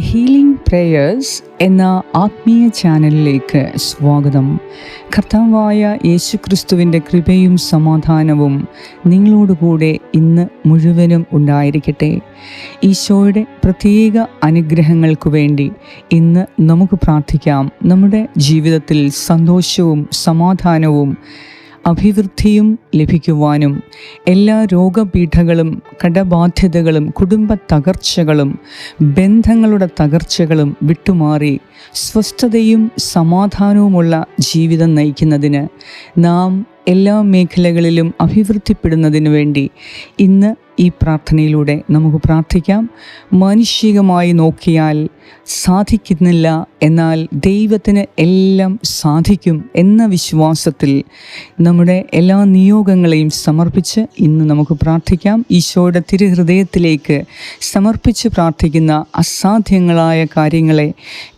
Healing prayers എന്ന ആത്മീയ ചാനലിലേക്ക് സ്വാഗതം. കർത്താവായ യേശുക്രിസ്തുവിന്റെ കൃപയും സമാധാനവും നിങ്ങളോടുകൂടെ ഇന്ന് മുഴുവനും ഉണ്ടായിരിക്കട്ടെ. ഈശോയുടെ പ്രത്യേക അനുഗ്രഹങ്ങൾക്ക് വേണ്ടി ഇന്ന് നമുക്ക് പ്രാർത്ഥിക്കാം. നമ്മുടെ ജീവിതത്തിൽ സന്തോഷവും സമാധാനവും അഭിവൃദ്ധിയും ലഭിക്കുവാനും എല്ലാ രോഗപീഠകളും കടബാധ്യതകളും കുടുംബ തകർച്ചകളും ബന്ധങ്ങളുടെ തകർച്ചകളും വിട്ടുമാറി സ്വസ്ഥതയും സമാധാനവുമുള്ള ജീവിതം നയിക്കുന്നതിന് നാം എല്ലാ മേഖലകളിലും അഭിവൃദ്ധിപ്പെടുന്നതിന് വേണ്ടി ഇന്ന് ഈ പ്രാർത്ഥനയിലൂടെ നമുക്ക് പ്രാർത്ഥിക്കാം. മാനുഷികമായി നോക്കിയാൽ സാധിക്കുന്നില്ല എന്നാൽ ദൈവത്തിന് എല്ലാം സാധിക്കും എന്ന വിശ്വാസത്തിൽ നമ്മുടെ എല്ലാ നിയോഗങ്ങളെയും സമർപ്പിച്ച് ഇന്ന് നമുക്ക് പ്രാർത്ഥിക്കാം. ഈശോയുടെ തിരുഹൃദയത്തിലേക്ക് സമർപ്പിച്ച് പ്രാർത്ഥിക്കുന്ന അസാധ്യങ്ങളായ കാര്യങ്ങളെ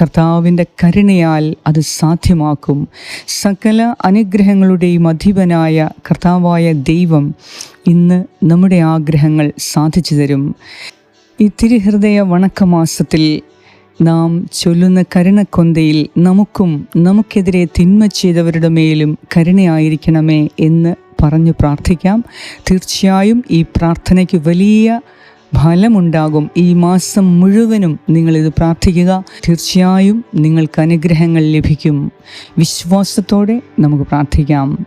കർത്താവിന്റെ കരുണയാൽ അത് സാധ്യമാക്കും. സകല അനുഗ്രഹങ്ങളുടെയും അധിപനായ കർത്താവായ ദൈവം ഇന്ന് നമ്മുടെ ആഗ്രഹങ്ങൾ സാധിച്ചു തരും. ഈ തിരുഹൃദയ വണക്കമാസത്തിൽ നാം ചൊല്ലുന്ന കരുണക്കൊന്തയിൽ നമുക്കും നമുക്കെതിരെ തിന്മ ചെയ്തവരുടെ മേലും കരുണയായിരിക്കണമേ എന്ന് പറഞ്ഞു പ്രാർത്ഥിക്കാം. തീർച്ചയായും ഈ പ്രാർത്ഥനയ്ക്ക് വലിയ ഫലമുണ്ടാകും. ഈ മാസം മുഴുവനും നിങ്ങളിത് പ്രാർത്ഥിക്കുക. തീർച്ചയായും നിങ്ങൾക്ക് അനുഗ്രഹങ്ങൾ ലഭിക്കും. വിശ്വാസത്തോടെ നമുക്ക് പ്രാർത്ഥിക്കാം.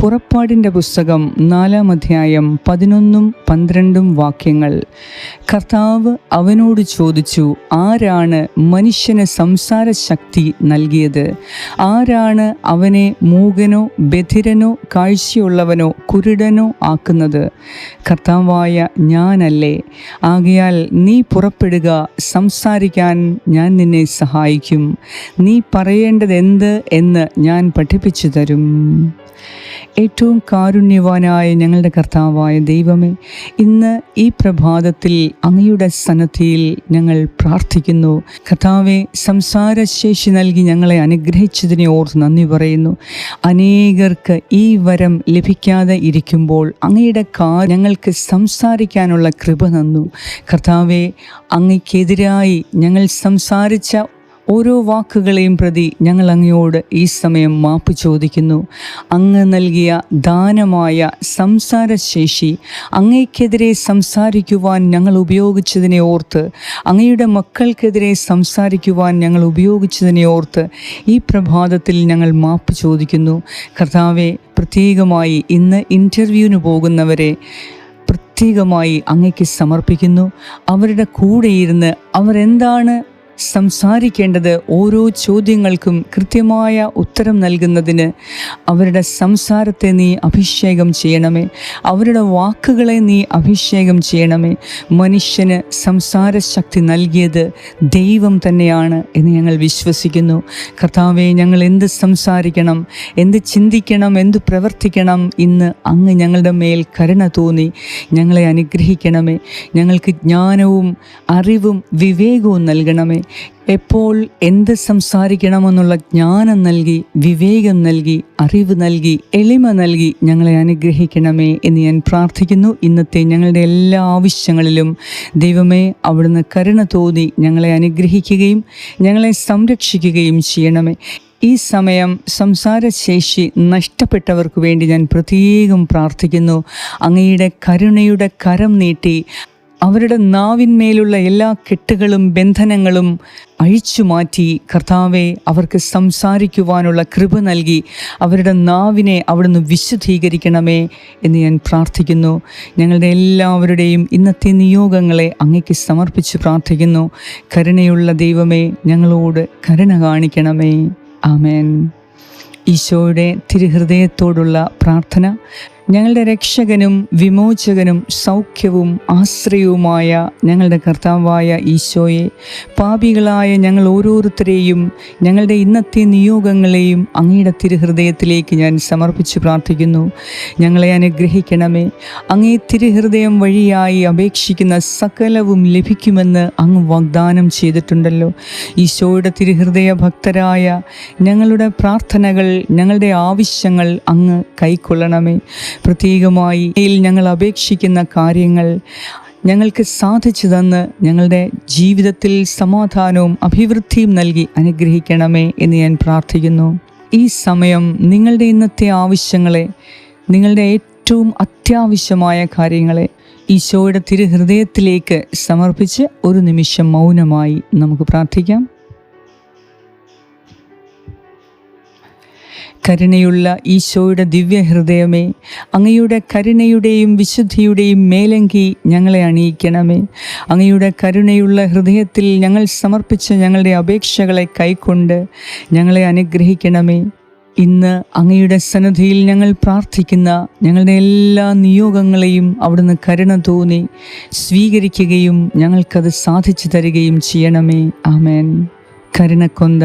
പുറപ്പാടിന്റെ പുസ്തകം നാലാം അധ്യായം പതിനൊന്നും പന്ത്രണ്ടും വാക്യങ്ങൾ. കർത്താവ് അവനോട് ചോദിച്ചു ആരാണ് മനുഷ്യന് സംസാര ശക്തി നൽകിയത്? ആരാണ് അവനെ മൂകനോ ബധിരനോ കാഴ്ചയുള്ളവനോ കുരുടനോ ആക്കുന്നത്? കർത്താവായ ഞാനല്ലേ. ആകയാൽ നീ പുറപ്പെടുക സംസാരിക്കാൻ ഞാൻ നിന്നെ സഹായിക്കും. നീ പറയേണ്ടതെന്ത് എന്ന് ഞാൻ പഠിപ്പിച്ചു തരും. ഏറ്റവും കാരുണ്യവാനായ ഞങ്ങളുടെ കർത്താവായ ദൈവമേ ഇന്ന് ഈ പ്രഭാതത്തിൽ അങ്ങയുടെ സന്നദ്ധിയിൽ ഞങ്ങൾ പ്രാർത്ഥിക്കുന്നു. കർത്താവെ സംസാരശേഷി നൽകി ഞങ്ങളെ അനുഗ്രഹിച്ചതിനെ ഓർത്ത് നന്ദി പറയുന്നു. അനേകർക്ക് ഈ വരം ലഭിക്കാതെ ഇരിക്കുമ്പോൾ അങ്ങയുടെ കാ ഞങ്ങൾക്ക് സംസാരിക്കാനുള്ള കൃപ തന്നു. കർത്താവെ അങ്ങയ്ക്കെതിരായി ഞങ്ങൾ സംസാരിച്ച ഓരോ വാക്കുകളെയും പ്രതി ഞങ്ങൾ അങ്ങയോട് ഈ സമയം മാപ്പ് ചോദിക്കുന്നു. അങ്ങ് നൽകിയ ദാനമായ സംസാരശേഷി അങ്ങയ്ക്കെതിരെ സംസാരിക്കുവാൻ ഞങ്ങൾ ഉപയോഗിച്ചതിനെ ഓർത്ത് അങ്ങയുടെ മക്കൾക്കെതിരെ സംസാരിക്കുവാൻ ഞങ്ങൾ ഉപയോഗിച്ചതിനെ ഓർത്ത് ഈ പ്രഭാതത്തിൽ ഞങ്ങൾ മാപ്പ് ചോദിക്കുന്നു. കർത്താവെ പ്രത്യേകമായി ഇന്ന് ഇന്റർവ്യൂവിന് പോകുന്നവരെ പ്രത്യേകമായി അങ്ങയ്ക്ക് സമർപ്പിക്കുന്നു. അവരുടെ കൂടെയിരുന്ന് അവരെന്താണ് സംസാരിക്കേണ്ടത് ഓരോ ചോദ്യങ്ങൾക്കും കൃത്യമായ ഉത്തരം നൽകുന്നതിന് അവരുടെ സംസാരത്തെ നീ അഭിഷേകം ചെയ്യണമേ. അവരുടെ വാക്കുകളെ നീ അഭിഷേകം ചെയ്യണമേ. മനുഷ്യന് സംസാര ശക്തി നൽകിയത് ദൈവം തന്നെയാണ് എന്ന് ഞങ്ങൾ വിശ്വസിക്കുന്നു. കർത്താവെ ഞങ്ങൾ എന്ത് സംസാരിക്കണം എന്ത് ചിന്തിക്കണം എന്ത് പ്രവർത്തിക്കണം ഇന്ന് അങ്ങ് ഞങ്ങളുടെ മേൽ കരുണ തോന്നി. ഞങ്ങളെ അനുഗ്രഹിക്കണമേ. ഞങ്ങൾക്ക് ജ്ഞാനവും അറിവും വിവേകവും നൽകണമേ. എപ്പോൾ എന്ത് സംസാരിക്കണമെന്നുള്ള ജ്ഞാനം നൽകി വിവേകം നൽകി അറിവ് നൽകി എളിമ നൽകി ഞങ്ങളെ അനുഗ്രഹിക്കണമേ എന്ന് ഞാൻ പ്രാർത്ഥിക്കുന്നു. ഇന്നത്തെ ഞങ്ങളുടെ എല്ലാ ആവശ്യങ്ങളിലും ദൈവമേ അവിടുന്ന് കരുണ തോന്നി ഞങ്ങളെ അനുഗ്രഹിക്കുകയും ഞങ്ങളെ സംരക്ഷിക്കുകയും ചെയ്യണമേ. ഈ സമയം സംസാരശേഷി നഷ്ടപ്പെട്ടവർക്ക് വേണ്ടി ഞാൻ പ്രത്യേകം പ്രാർത്ഥിക്കുന്നു. അങ്ങയുടെ കരുണയുടെ കരം നീട്ടി അവരുടെ നാവിന്മേലുള്ള എല്ലാ കെട്ടുകളും ബന്ധനങ്ങളും അഴിച്ചു മാറ്റി കർത്താവെ അവർക്ക് സംസാരിക്കുവാനുള്ള കൃപ നൽകി അവരുടെ നാവിനെ അവിടുന്ന് വിശുദ്ധീകരിക്കണമേ എന്ന് ഞാൻ പ്രാർത്ഥിക്കുന്നു. ഞങ്ങളുടെ എല്ലാവരുടെയും ഇന്നത്തെ നിയോഗങ്ങളെ അങ്ങയ്ക്ക് സമർപ്പിച്ച് പ്രാർത്ഥിക്കുന്നു. കരുണയുള്ള ദൈവമേ ഞങ്ങളോട് കരുണ കാണിക്കണമേ. ആമേൻ. ഈശോയുടെ തിരുഹൃദയത്തോടുള്ള പ്രാർത്ഥന ഞങ്ങളുടെ രക്ഷകനും വിമോചകനും സൗഖ്യവും ആശ്രയവുമായ ഞങ്ങളുടെ കർത്താവായ ഈശോയെ പാപികളായ ഞങ്ങൾ ഓരോരുത്തരെയും ഞങ്ങളുടെ ഇന്നത്തെ നിയോഗങ്ങളെയും അങ്ങയുടെ തിരുഹൃദയത്തിലേക്ക് ഞാൻ സമർപ്പിച്ച് പ്രാർത്ഥിക്കുന്നു. ഞങ്ങളെ അനുഗ്രഹിക്കണമേ. അങ്ങേ തിരുഹൃദയം വഴിയായി അപേക്ഷിക്കുന്ന സകലവും ലഭിക്കുമെന്ന് അങ്ങ് വാഗ്ദാനം ചെയ്തിട്ടുണ്ടല്ലോ. ഈശോയുടെ തിരുഹൃദയ ഭക്തരായ ഞങ്ങളുടെ പ്രാർത്ഥനകൾ ഞങ്ങളുടെ ആവശ്യങ്ങൾ അങ്ങ് കൈക്കൊള്ളണമേ. പ്രത്യേകമായി ഞങ്ങൾ അപേക്ഷിക്കുന്ന കാര്യങ്ങൾ ഞങ്ങൾക്ക് സാധിച്ചു തന്ന് ഞങ്ങളുടെ ജീവിതത്തിൽ സമാധാനവും അഭിവൃദ്ധിയും നൽകി അനുഗ്രഹിക്കണമേ എന്ന് ഞാൻ പ്രാർത്ഥിക്കുന്നു. ഈ സമയം നിങ്ങളുടെ ഇന്നത്തെ ആവശ്യങ്ങളെ നിങ്ങളുടെ ഏറ്റവും അത്യാവശ്യമായ കാര്യങ്ങളെ ഈശോയുടെ തിരുഹൃദയത്തിലേക്ക് സമർപ്പിച്ച് ഒരു നിമിഷം മൗനമായി നമുക്ക് പ്രാർത്ഥിക്കാം. കരുണയുള്ള ഈശോയുടെ ദിവ്യഹൃദയമേ അങ്ങയുടെ കരുണയുടെയും വിശുദ്ധിയുടെയും മേലങ്കി ഞങ്ങളെ അണിയിക്കണമേ. അങ്ങയുടെ കരുണയുള്ള ഹൃദയത്തിൽ ഞങ്ങൾ സമർപ്പിച്ച ഞങ്ങളുടെ അപേക്ഷകളെ കൈക്കൊണ്ട് ഞങ്ങളെ അനുഗ്രഹിക്കണമേ. ഇന്ന് അങ്ങയുടെ സന്നദ്ധിയിൽ ഞങ്ങൾ പ്രാർത്ഥിക്കുന്ന ഞങ്ങളുടെ എല്ലാ നിയോഗങ്ങളെയും അവിടുന്ന് കരുണ തോന്നി സ്വീകരിക്കുകയും ഞങ്ങൾക്കത് സാധിച്ചു തരികയും ചെയ്യണമേ. ആമേൻ. കരുണക്കൊന്ത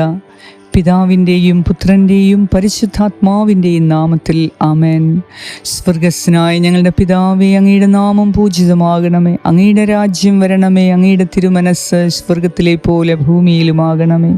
പിതാവിന്റെയും പുത്രന്റെയും പരിശുദ്ധാത്മാവിന്റെയും നാമത്തിൽ ആമേൻ. സ്വർഗസ്നായ ഞങ്ങളുടെ പിതാവേ അങ്ങയുടെ നാമം പൂജിതമാകണമേ. അങ്ങയുടെ രാജ്യം വരണമേ. അങ്ങയുടെ തിരുമനസ് സ്വർഗത്തിലെ പോലെ ഭൂമിയിലുമാകണമേ.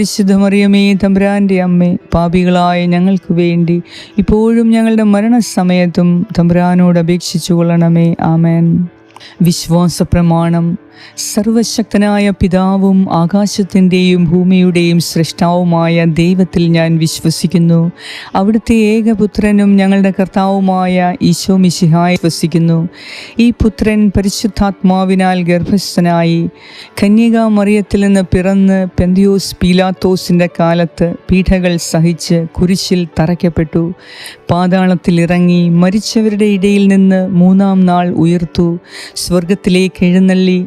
പരിശുദ്ധ മറിയമേ തമ്പുരാന്റെ അമ്മേ പാപികളായ ഞങ്ങൾക്ക് വേണ്ടി ഇപ്പോഴും ഞങ്ങളുടെ മരണസമയത്തും തമ്പുരാനോട് അപേക്ഷിച്ചു കൊള്ളണമേ ആമേൻ. വിശ്വാസ പ്രമാണം സർവശക്തനായ പിതാവും ആകാശത്തിന്റെയും ഭൂമിയുടെയും സൃഷ്ടാവുമായ ദൈവത്തിൽ ഞാൻ വിശ്വസിക്കുന്നു. അവിടുത്തെ ഏകപുത്രനും ഞങ്ങളുടെ കർത്താവുമായ ഈശോ മിശിഹായി വിശ്വസിക്കുന്നു. ഈ പുത്രൻ പരിശുദ്ധാത്മാവിനാൽ ഗർഭസ്ഥനായി. കന്യക മറിയത്തിൽ നിന്ന് പിറന്ന് പെന്തിയോസ് പീലാത്തോസിന്റെ കാലത്ത് പീഠകൾ സഹിച്ച് കുരിശിൽ തറയ്ക്കപ്പെട്ടു. പാതാളത്തിൽ ഇറങ്ങി മരിച്ചവരുടെ ഇടയിൽ നിന്ന് മൂന്നാം നാൾ ഉയർത്തു. സ്വർഗത്തിലേക്ക് എഴുന്നള്ളി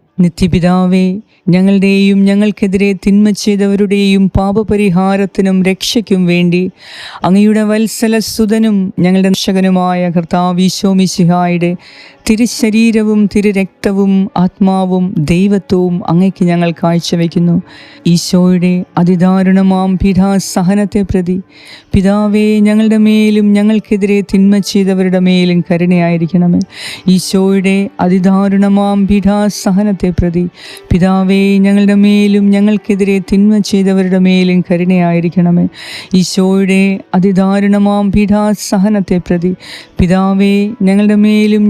നിത്യപിതാവേ ഞങ്ങളുടെയും ഞങ്ങൾക്കെതിരെ തിന്മ ചെയ്തവരുടെയും പാപപരിഹാരത്തിനും രക്ഷയ്ക്കും വേണ്ടി അങ്ങയുടെ വത്സലസുതനും ഞങ്ങളുടെ രക്ഷകനുമായ കർത്താവീശോമിശിഹായുടെ തിരുശരീരവും തിരുരക്തവും ആത്മാവും ദൈവത്വവും അങ്ങയ്ക്ക് ഞങ്ങൾ കാഴ്ചവെക്കുന്നു ഈശോയുടെ അതിദാരുണമാം പീഠാസഹനത്തെ പ്രതി പിതാവേ ഞങ്ങളുടെ മേലും ഞങ്ങൾക്കെതിരെ തിന്മ ചെയ്തവരുടെ മേലും കരുണയായിരിക്കണമേ. ഈശോയുടെ അതിദാരുണമാം പീഠാസഹനത്തെ പ്രതി പിതാവേ ഞങ്ങളുടെ മേലും ഞങ്ങൾക്കെതിരെ തിന്മ ചെയ്തവരുടെ മേലും കരുണയായിരിക്കണമേ. ഈശോയുടെ അതിദാരുണമാം പീഠാസഹനത്തെ പ്രതി പിതാവേ ഞങ്ങളുടെ മേലും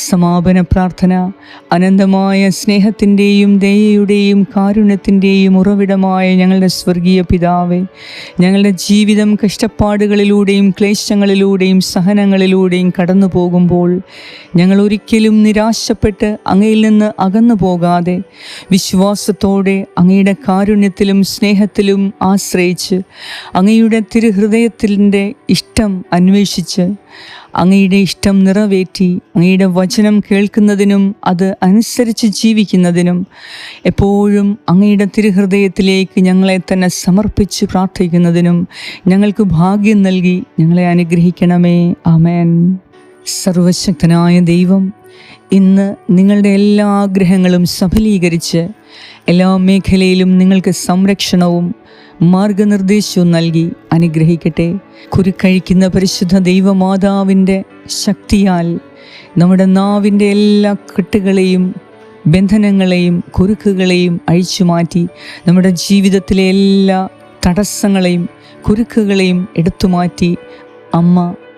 സമാപന പ്രാർത്ഥന അനന്തമായ സ്നേഹത്തിന്റെയും ദയയുടെയും കാരുണ്യത്തിന്റെയും ഉറവിടമായ ഞങ്ങളുടെ സ്വർഗീയ പിതാവെ ഞങ്ങളുടെ ജീവിതം കഷ്ടപ്പാടുകളിലൂടെയും ക്ലേശങ്ങളിലൂടെയും സഹനങ്ങളിലൂടെയും കടന്നു പോകുമ്പോൾ ഞങ്ങൾ ഒരിക്കലും നിരാശപ്പെട്ട് അങ്ങയിൽ നിന്ന് അകന്നു പോകാതെ വിശ്വാസത്തോടെ അങ്ങയുടെ കാരുണ്യത്തിലും സ്നേഹത്തിലും ആശ്രയിച്ച് അങ്ങയുടെ തിരുഹൃദയത്തിന്റെ ഇഷ്ടം അന്വേഷിച്ച് അങ്ങയുടെ ഇഷ്ടം നിറവേറ്റി അങ്ങയുടെ വചനം കേൾക്കുന്നതിനും അത് അനുസരിച്ച് ജീവിക്കുന്നതിനും എപ്പോഴും അങ്ങയുടെ തിരുഹൃദയത്തിലേക്ക് ഞങ്ങളെ തന്നെ സമർപ്പിച്ച് പ്രാർത്ഥിക്കുന്നതിനും ഞങ്ങൾക്ക് ഭാഗ്യം നൽകി ഞങ്ങളെ അനുഗ്രഹിക്കണമേ. ആമേൻ. സർവശക്തനായ ദൈവം ഇന്ന് നിങ്ങളുടെ എല്ലാ ആഗ്രഹങ്ങളും സഫലീകരിച്ച് എല്ലാ മേഖലയിലും നിങ്ങൾക്ക് സംരക്ഷണവും മാർഗനിർദ്ദേശവും നൽകി അനുഗ്രഹിക്കട്ടെ. കുരുക്കഴിക്കുന്ന പരിശുദ്ധ ദൈവമാതാവിന്റെ ശക്തിയാൽ നമ്മുടെ നാവിന്റെ എല്ലാ കെട്ടുകളെയും ബന്ധനങ്ങളെയും കുരുക്കുകളെയും അഴിച്ചു മാറ്റി നമ്മുടെ ജീവിതത്തിലെ എല്ലാ തടസ്സങ്ങളെയും കുരുക്കുകളെയും എടുത്തു മാറ്റി അമ്മ